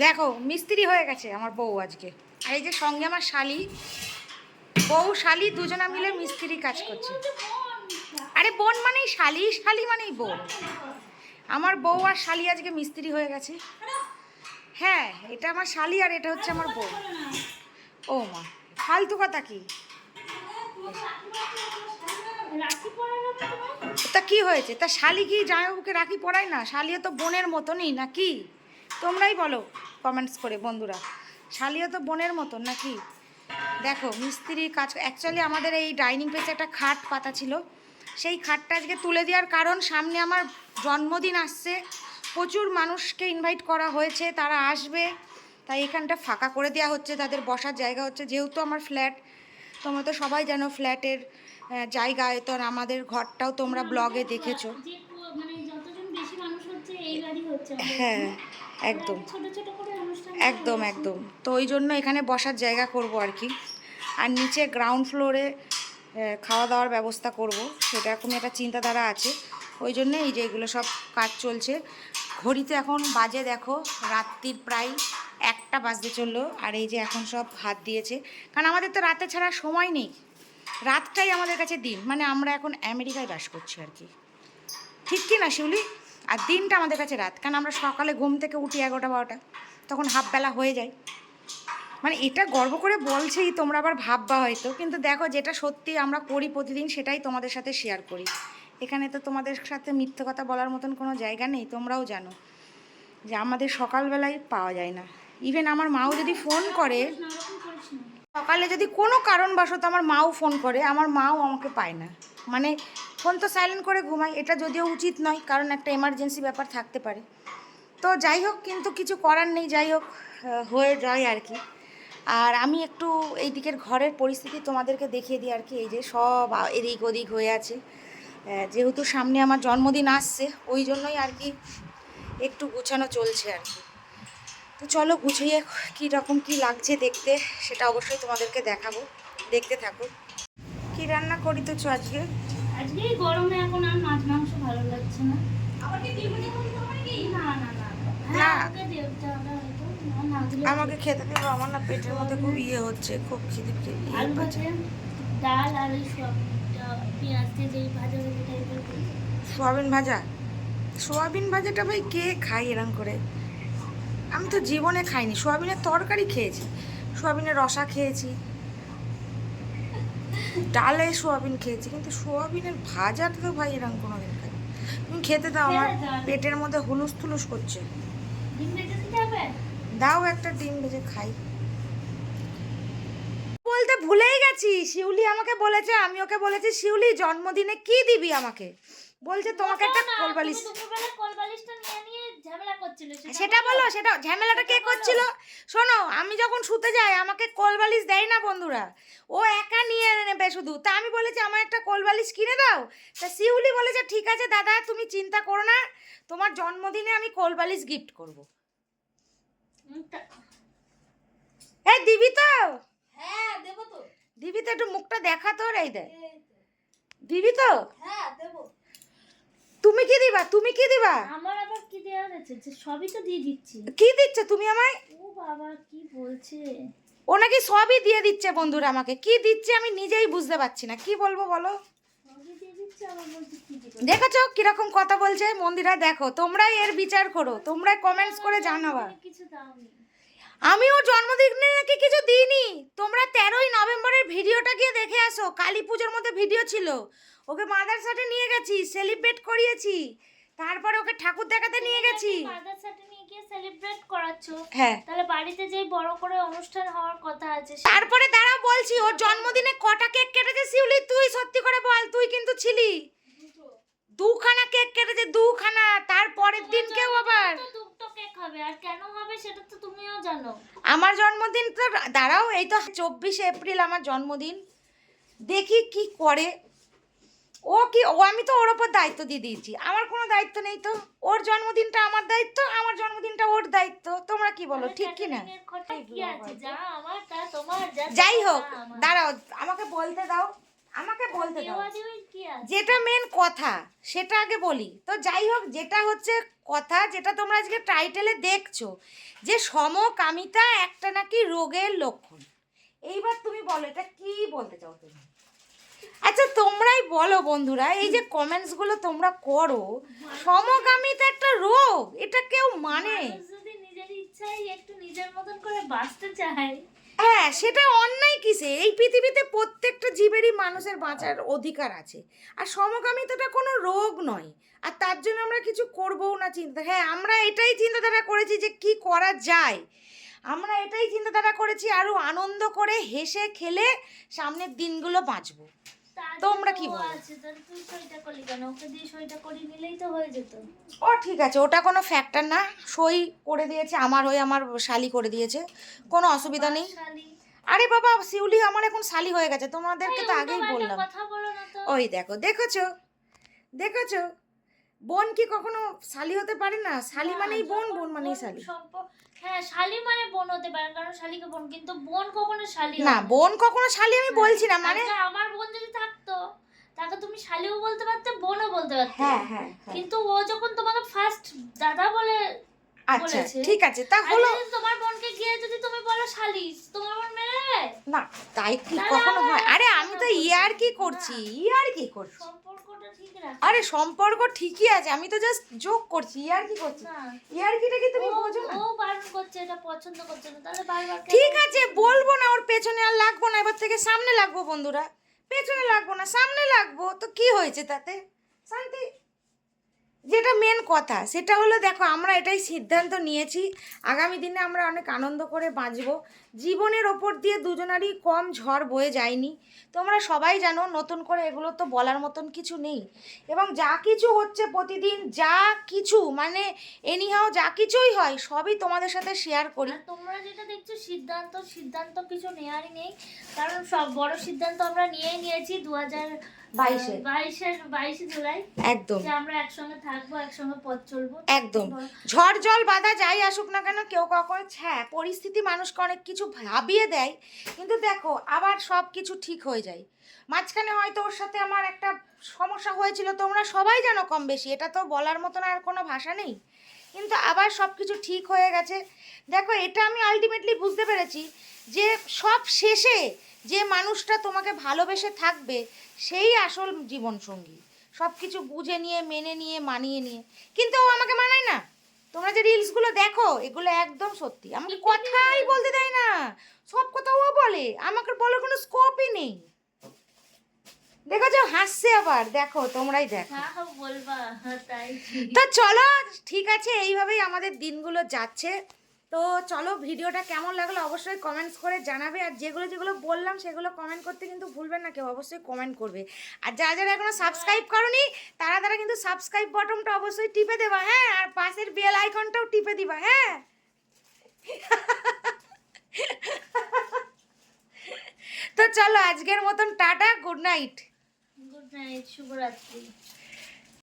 দেখো, মিস্ত্রি হয়ে গেছে আমার বউ আজকে। আর এই যে সঙ্গে আমার শালি, বউ, শালি দুজনা মিলে মিস্ত্রি কাজ করছে। আরে বোন মানেই শালি শালি মানেই বোন আমার বউ আর শালি আজকে মিস্ত্রি হয়ে গেছে। হ্যাঁ এটা আমার শালি আর এটা হচ্ছে আমার বউ। ও মা, ফালতু কথা কি? তা কি হয়েছে? তা শালি কি জামাইবাবুকে রাখি পড়ায় না? শালিও তো বোনের মতনই, নাকি? তোমরাই বলো। কমেন্টস করে বন্ধুরা। শালিও তো বোনের মতন নাকি? দেখো মিস্ত্রি কাজ অ্যাকচুয়ালি আমাদের এই ডাইনিং পেসে একটা খাট পাতা ছিল। সেই খাটটা আজকে তুলে দেওয়ার কারণ সামনে আমার জন্মদিন আসছে। প্রচুর মানুষকে ইনভাইট করা হয়েছে তারা আসবে। তাই এখানটা ফাঁকা করে দেওয়া হচ্ছে তাদের বসার জায়গা হচ্ছে। যেহেতু আমার ফ্ল্যাট তোমরা তো সবাই জানো ফ্ল্যাটের জায়গা আয়তন আমাদের ঘরটাও তোমরা ব্লগে দেখেছ। মানে। হ্যাঁ একদম। ছোট ছোট করে একদম একদম। তো ওই জন্য এখানে বসার জায়গা করব আর কি। আর নিচে গ্রাউন্ড ফ্লোরে খাওয়া দাওয়ার ব্যবস্থা করব। সেটা এখন একটা চিন্তাধারা আছে। ওই জন্য এই যে এগুলো সব কাজ চলছে। ঘড়িতে এখন বাজে দেখো, রাত্রির প্রায় একটা বাজতে চলল। আর এই যে এখন সব হাত দিয়েছে। কারণ আমাদের তো রাতে ছাড়া সময় নেই। রাতটাই আমাদের কাছে দিন। মানে আমরা এখন আমেরিকায় বাস করছি আর কি। ঠিক কি না, শিউলি? আর দিনটা আমাদের কাছে রাত। কারণ আমরা সকালে ঘুম থেকে উঠি এগারোটা, বারোটা। তখন হাফ বেলা হয়ে যায়। মানে এটা গর্ব করে বলছেই তোমরা আবার ভাববা হয়তো, কিন্তু দেখো যেটা সত্যি আমরা করি প্রতিদিন সেটাই তোমাদের সাথে শেয়ার করি। এখানে তো তোমাদের সাথে মিথ্যে কথা বলার মতন কোনো জায়গা নেই, তোমরাও জানো যে আমাদের সকালবেলায় পাওয়া যায় না। ইভেন আমার মাও যদি ফোন করে, সকালে যদি কোনো কারণবশত আমার মাও ফোন করে, আমার মাও আমাকে পায় না। মানে ফোন তো সাইলেন্ট করে ঘুমাই এটা যদিও উচিত নয়, কারণ একটা এমার্জেন্সি ব্যাপার থাকতে পারে। তো যাই হোক কিন্তু কিছু করার নেই যাই হোক হয়ে যায় আর কি। আর আমি একটু এই দিকের ঘরের পরিস্থিতি তোমাদেরকে দেখিয়ে দিই আর কি এই যে সব এদিক ওদিক হয়ে আছে। যেহেতু সামনে আমার জন্মদিন আসছে ওই জন্যই আর কি একটু গুছানো চলছে আর কি। তো চলো গুছিয়ে কী রকম কী লাগছে দেখতে সেটা অবশ্যই তোমাদেরকে দেখাবো। দেখতে থাকো। কি রান্না করি তো চো আজকে? আজকে এই গরমে এখন আর মাছ মাংস ভালো লাগছে না। না না না না। না। আমাকে খেতে দেবো আমার না পেটের মধ্যে খুব ইয়ে হচ্ছে খুব খিদে ইয়ে ডাল আর। সোয়াবিন ভাজা? সোয়াবিন ভাজাটা ভাই কে খাই এরম করে? আমি তো জীবনে খাইনি সোয়াবিনের তরকারি খেয়েছি সোয়াবিনের রসা খেয়েছি ডালে সোয়াবিন খেয়েছি কিন্তু সোয়াবিনের ভাজাটা তো ভাই এরকম কোনো দিন খাই তুমি খেতে দাও আমার পেটের মধ্যে হুলুস থুলুস করছে। দাও একটা ডিম ভেজে খাই। বলতে ভুলেই গেছি, শিউলি আমাকে বলেছে, আমি ওকে বলেছি, শিউলি, জন্মদিনে কি দিবি আমাকে? বলছে তোমাকে একটা কোলবালিশ। তুমি দুপুরবেলা কোলবালিশটা নিয়ে নিয়ে ঝামেলা করছিলে সেটা বলো সেটা ঝামেলাটা কে করছিল? শোনো আমি যখন শুতে যাই আমাকে কোলবালিশ দেয় না বন্ধুরা। ও একা নিয়ে নেবে শুধু। তা আমি বলেছি আমার একটা কোলবালিশ কিনে দাও। তা শিউলি বলেছে ঠিক আছে দাদা তুমি চিন্তা করো না তোমার জন্মদিনে আমি কোলবালিশ গিফট করব। এই দিবি তো? হ্যাঁ দেবো তো। দিবি তো একটু মুখটা দেখা তোর এই দে দিবি তো? হ্যাঁ দেবো। তুমি কি দিবা? তুমি কি দিবা? আমার আবার কি দেওয়া যে সবই তো দিয়ে দিচ্ছি। কি দিচ্ছে তুমি আমায়? ও বাবা কি বলছে? ও নাকি সবই দিয়ে দিচ্ছে বন্ধুরা আমাকে। কি দিচ্ছে আমি নিজেই বুঝতে পারছি না। কি বলব বলো? দেখেছ কীরকম কথা বলছে? মন্দিরা দেখো তোমরাই এর বিচার করো। তোমরাই কমেন্টস করে জানাবা। দাওনি। আমিও জন্মদিনে নাকি কিছু দিইনি। তোমরা তেরোই নভেম্বরের ভিডিওটা গিয়ে দেখে আসো। কালী পুজোর মধ্যে ভিডিও ছিল। ওকে মাদারসাটে নিয়ে গেছি সেলিব্রেট করিয়েছি। তারপরে ওকে ঠাকুর দেখাতে নিয়ে গেছি। মাদার সাথে নিয়ে গিয়ে সেলিব্রেট করাচ্ছো। হ্যাঁ। তাহলে বাড়িতে যেই বড় করে অনুষ্ঠান হওয়ার কথা আছে তারপরে দাঁড়াও বলছি ওর জন্মদিনে কটা কেক কেটেছে শিউলি? তুই সত্যি করে বল তুই কিন্তু ছিলি। দুখানা কেক কেটেছে দুখানা। তারপরের দিনকেও আবার দুটো কেক হবে আর কেন হবে সেটা তো তুমিও জানো। আমার জন্মদিন তো দাঁড়াও এই তো চব্বিশে এপ্রিল আমার জন্মদিন। দেখি কি করে ও কি ও আমি তো ওর ওপর দায়িত্ব দিয়ে দিয়েছি। আমার কোনো দায়িত্ব নেই তো? ওর জন্মদিনটা আমার দায়িত্ব আমার জন্মদিনটা ওর দায়িত্ব। তোমরা কি বলো ঠিক কি না? ক্যাটারিংয়ের খরচা কি আছে? যা আমার তা তোমার যা যাই হোক দাঁড়াও আমাকে বলতে দাও আমাকে বলতে দাও। যেটা মেন কথা সেটা আগে বলি। তো যাই হোক যেটা হচ্ছে কথা যেটা তোমরা আজকে টাইটেলে দেখছ যে সমকামিতা একটা নাকি রোগের লক্ষণ। এইবার তুমি বলো এটা কি বলতে চাও তুমি? আচ্ছা তোমরাই বলো বন্ধুরা এই যে কমেন্টসগুলো তোমরা করো সমকামিতা একটা রোগ এটা কেউ মানে? যদি নিজের ইচ্ছায় একটু নিজের মতন করে বাঁচতে চায়। হ্যাঁ সেটা অন্যায় কিসে? এই পৃথিবীতে প্রত্যেকটা জীবেরই মানুষের বাঁচার অধিকার আছে। আর সমকামিতাটা কোনো রোগ নয়। আর তার জন্য আমরা কিছু করবও না চিন্তা। হ্যাঁ আমরা এটাই চিন্তাধারা করেছি যে কি করা যায়। আমরা এটাই চিন্তাধারা করেছি আরও আনন্দ করে হেসে খেলে সামনের দিনগুলো বাঁচবো। তোমরা কি বলো? ও ঠিক আছে ওটা কোনো ফ্যাক্টর না। সই করে দিয়েছে আমার হয়ে আমার শালি করে দিয়েছে। কোনো অসুবিধা নেই। আরে বাবা শিউলি আমার এখন শালি হয়ে গেছে তোমাদেরকে তো আগেই বললাম। ওই দেখো দেখেছ? দেখেছ? বোন কি কখনো শালি হতে পারে না? শালি মানেই বোন বোন মানেই শালি। হ্যাঁ শালি মানে বোন হতে পারে কারণ শালিকে বোন কিন্তু বোন কখনো শালি না বোন কখনো শালি আমি বলছি না মানে আচ্ছা, আমার বোন যদি থাকতো তাকে তুমি শালিও বলতে পারতে বোনও বলতে পারতে হ্যাঁ হ্যাঁ হ্যাঁ। কিন্তু ও যখন তোমাকে ফার্স্ট দাদা বলে আচ্ছা। ঠিক আছে তা হলো তোমার বোনকে গিয়ে যদি তুমি বলো শালি তোমার বোন নেবে না তাই কি কখনো হয় আরে আমি তো ইয়ার কি। করছি ইয়ার কি করছি আরে সম্পর্ক ঠিকই আছে আমি তো জাস্ট যোগ করছি ইয়ার কি করছি? ইয়ার কিটা কি তুমি বোঝো না? ও বারণ করছে এটা পছন্দ করছে না তাহলে বারবার ঠিক আছে বলব না ওর পেছনে আর লাগবো না এবার থেকে সামনে লাগবো বন্ধুরা। পেছনে লাগবো না সামনে লাগবো তো কি হয়েছে তাতে? শান্তি যেটা মেন কথা, সেটা হলো দেখো আমরা এটাই সিদ্ধান্ত নিয়েছি, আগামী দিনে আমরা অনেক আনন্দ করে বাঁচবো। জীবনের ওপর দিয়ে দুজনারই কম ঝড় বয়ে যায়নি। তোমরা সবাই জানো নতুন করে এগুলো তো বলার মতন কিছু নেই। এবং যা কিছু হচ্ছে প্রতিদিন, যা কিছু মানে এনিহাও যা কিছুই হয়, সবই তোমাদের সাথে শেয়ার করি। তোমরা যেটা দেখছ সিদ্ধান্ত সিদ্ধান্ত কিছু নেওয়ারই নেই। কারণ সব বড় সিদ্ধান্ত আমরা নিয়েই নিয়েছি দু হাজার বাইশে। বাইশের বাইশে জুলাই। একদম। আমরা একসঙ্গে থাকব একসঙ্গে পথ চলবো। একদম। ঝড় জল বাধা যাই আসুক না কেন কেউ কখনো হ্যাঁ পরিস্থিতি মানুষকে অনেক কিছু ভাবিয়ে দেয়। কিন্তু দেখো আবার সব কিছু ঠিক হয়ে যায়। মাঝখানে হয়তো ওর সাথে আমার একটা সমস্যা হয়েছিল তোমরা সবাই জানো কম বেশি এটা তো বলার মতন আর কোনো ভাষা নেই। কিন্তু আবার সব কিছু ঠিক হয়ে গেছে। দেখো এটা আমি আলটিমেটলি বুঝতে পেরেছি যে সব শেষে যে মানুষটা তোমাকে ভালোবেসে থাকবে সেই আসল জীবনসঙ্গী। সব কিছু বুঝে নিয়ে মেনে নিয়ে মানিয়ে নিয়ে। কিন্তু ও আমাকে মানায় না। তোমরা যে রিলসগুলো দেখো এগুলো একদম সত্যি। আমাকে কথাই বলতে দেয় না। সব কথা ও বলে। আমাকে বলার কোনো স্কোপই নেই। দেখো যে হাসছে আবার। দেখো তোমরাই দেখো। হ্যাঁ হ্যাঁ বলবা। হ্যাঁ, তো চলো ঠিক আছে এইভাবেই আমাদের দিনগুলো যাচ্ছে। তো চলো ভিডিওটা কেমন লাগল অবশ্যই কমেন্টস করে জানাবে। আর যেগুলো যেগুলো বললাম, সেগুলো কমেন্ট করতে কিন্তু ভুলবেন না, কেউ অবশ্যই কমেন্ট করবে। আর যারা যারা এখনও সাবস্ক্রাইব করনি, তারা তারা কিন্তু সাবস্ক্রাইব বটনটা অবশ্যই টিপে দেবা হ্যাঁ? আর পাশের বেল আইকনটাও টিপে দিবা হ্যাঁ? তো চলো আজকের মতন tata good night good night শুভরাত্রি।